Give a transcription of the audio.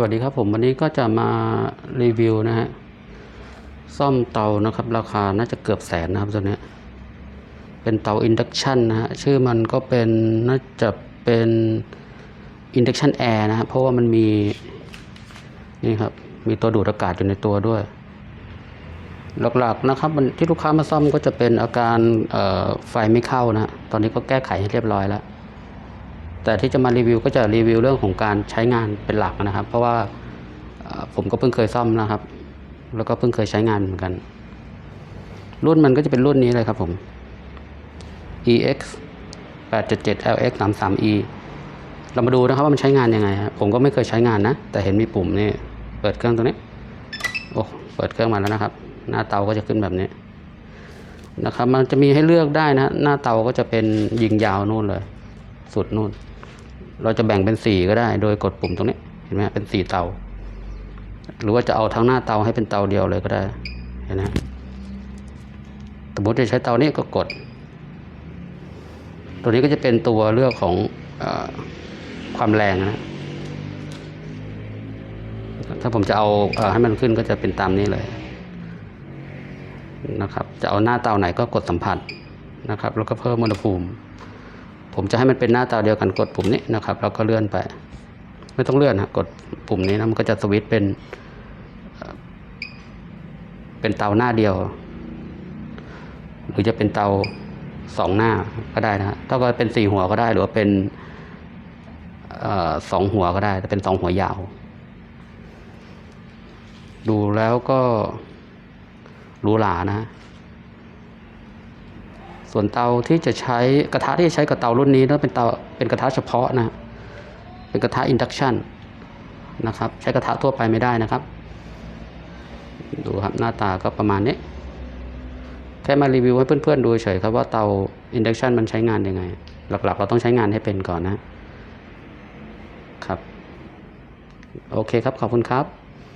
สวัสดีครับผมวันนี้ก็จะมารีวิวนะฮะซ่อมเตานะครับ ราคาน่าจะเกือบแสนนะครับตัวนี้เป็นเตาอินดักชันนะฮะชื่อมันก็เป็นน่าจะเป็นอินดักชันแอร์นะฮะเพราะว่ามันมีนี่ครับมีตัวดูดอากาศอยู่ในตัวด้วย หลักๆนะครับที่ลูกค้ามาซ่อมก็จะเป็นอาการไฟไม่เข้านะฮะตอนนี้ก็แก้ไขให้เรียบร้อยแล้ว แต่ที่จะมารีวิวก็จะรีวิวเรื่องของการใช้งานเป็นหลักนะครับ เพราะว่าผมก็เพิ่งเคยซ่อมนะครับ แล้วก็เพิ่งเคยใช้งานเหมือนกัน รุ่นมันก็จะเป็นรุ่นนี้เลยครับผม EX 877 LX 33E เรามาดูนะครับว่ามันใช้งานยังไงครับผมก็ไม่เคยใช้งานนะ แต่เห็นมีปุ่มนี่เปิดเครื่องตรงนี้โอ้เปิดเครื่องมาแล้วนะครับ หน้าเตาก็จะขึ้นแบบนี้นะครับ มันจะมีให้เลือกได้นะ หน้าเตาก็จะเป็นยิงยาวนู่นเลย สุดนู่น เราจะแบ่งเป็นสี่ก็ได้ โดยกดปุ่มตรงนี้เห็นไหมเป็นสี่เตา หรือว่าจะเอาทั้งหน้าเตาให้เป็นเตาเดียวเลยก็ได้เห็นไหมสมมติจะใช้เตานี้ก็กด ตัวนี้ก็จะเป็นตัวเลือกของอความแรงนะถ้าผมจะเอาเออให้มันขึ้นก็จะเป็นตามนี้เลยนะครับ จะเอาหน้าเตาไหนก็กดสัมผัสนะครับ แล้วก็เพิ่มอุณหภูมิ ผมจะให้มันเป็นหน้าเตาเดียวกันกดปุ่มนี้นะครับ แล้วก็เลื่อนไป ไม่ต้องเลื่อนนะกดปุ่มนี้นะมันก็จะสวิตช์เป็น เป็นเตาหน้าเดียว หรือจะเป็นเตาสองหน้าก็ได้นะถ้าว่าเป็นสี่หัวก็ได้หรือว่าเป็นสองหัวก็ได้ แต่เป็นสองหัวยาว ดูแล้วก็หรูหรานะ ส่วนเตาที่จะใช้กระทะที่จะใช้กับเตารุ่นนี้นะเป็นเตาเป็นกระทะเฉพาะนะเป็นกระทะอินดักชันนะครับใช้กระทะทั่วไปไม่ได้นะครับ ดูครับหน้าตาก็ประมาณนี้ แค่มารีวิวให้เพื่อนๆดูเฉยครับว่าเตาอินดักชันมันใช้งานยังไง หลักๆ เราต้องใช้งานให้เป็นก่อนนะครับ โอเคครับ ขอบคุณครับ